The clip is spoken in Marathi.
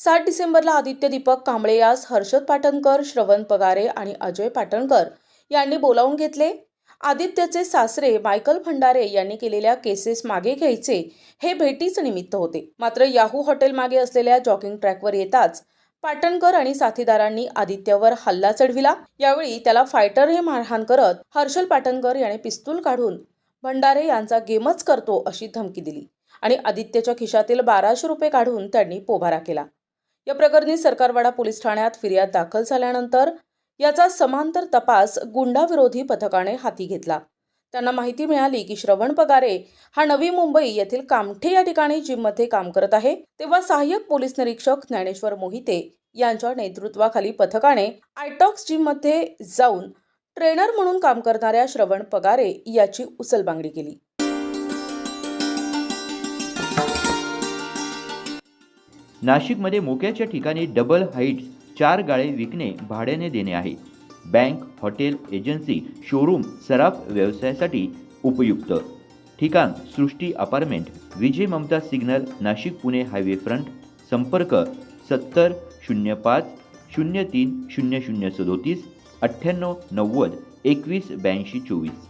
सात डिसेंबरला आदित्य दीपक कांबळे यास हर्षद पाटणकर श्रवण पगारे आणि अजय पाटणकर यांनी बोलावून घेतले. आदित्यचे सासरे मायकल भंडारे यांनी केलेल्या केसेस मागे घ्यायचे हे भेटीच निमित्त होते. मात्र याहू हॉटेल मागे असलेल्या जॉगिंग ट्रॅकवर येताच पाटणकर आणि साथीदारांनी आदित्यवर हल्ला चढविला. यावेळी त्याला फायटर हे मारहाण करत हर्षल पाटणकर याने पिस्तूल काढून भंडारे यांचा गेमच करतो अशी धमकी दिली आणि आदित्यच्या खिशातील बाराशे रुपये काढून त्यांनी पोभारा केला. या प्रकरणी सरकारवाडा पोलीस ठाण्यात फिर्याद दाखल झाल्यानंतर याचा समांतर तपास गुंडाविरोधी पथकाने हाती घेतला. त्यांना माहिती मिळाली की श्रवण पगारे हा नवी मुंबई येथील कामठे या ठिकाणी जिममध्ये काम करत आहे. तेव्हा सहाय्यक पोलीस निरीक्षक ज्ञानेश्वर मोहिते यांच्या नेतृत्वाखाली पथकाने आयटॉक्स जिममध्ये जाऊन ट्रेनर म्हणून काम करणाऱ्या श्रवण पगारे याची उचलबांगडी केली. नाशिकमध्ये मोक्याच्या ठिकाणी डबल हाईट्स चार गाळे विकणे भाड्याने देणे आहे. बँक हॉटेल एजन्सी शोरूम सराफ व्यवसायासाठी उपयुक्त. ठिकाण Srushti apartment Vijay Mamata signal Nashik Pune highway front संपर्क सत्तर शून्य पाच शून्य तीन शून्य शून्य सदोतीस अठ्ठ्याण्णव नव्वद एकवीस ब्याऐंशी चोवीस.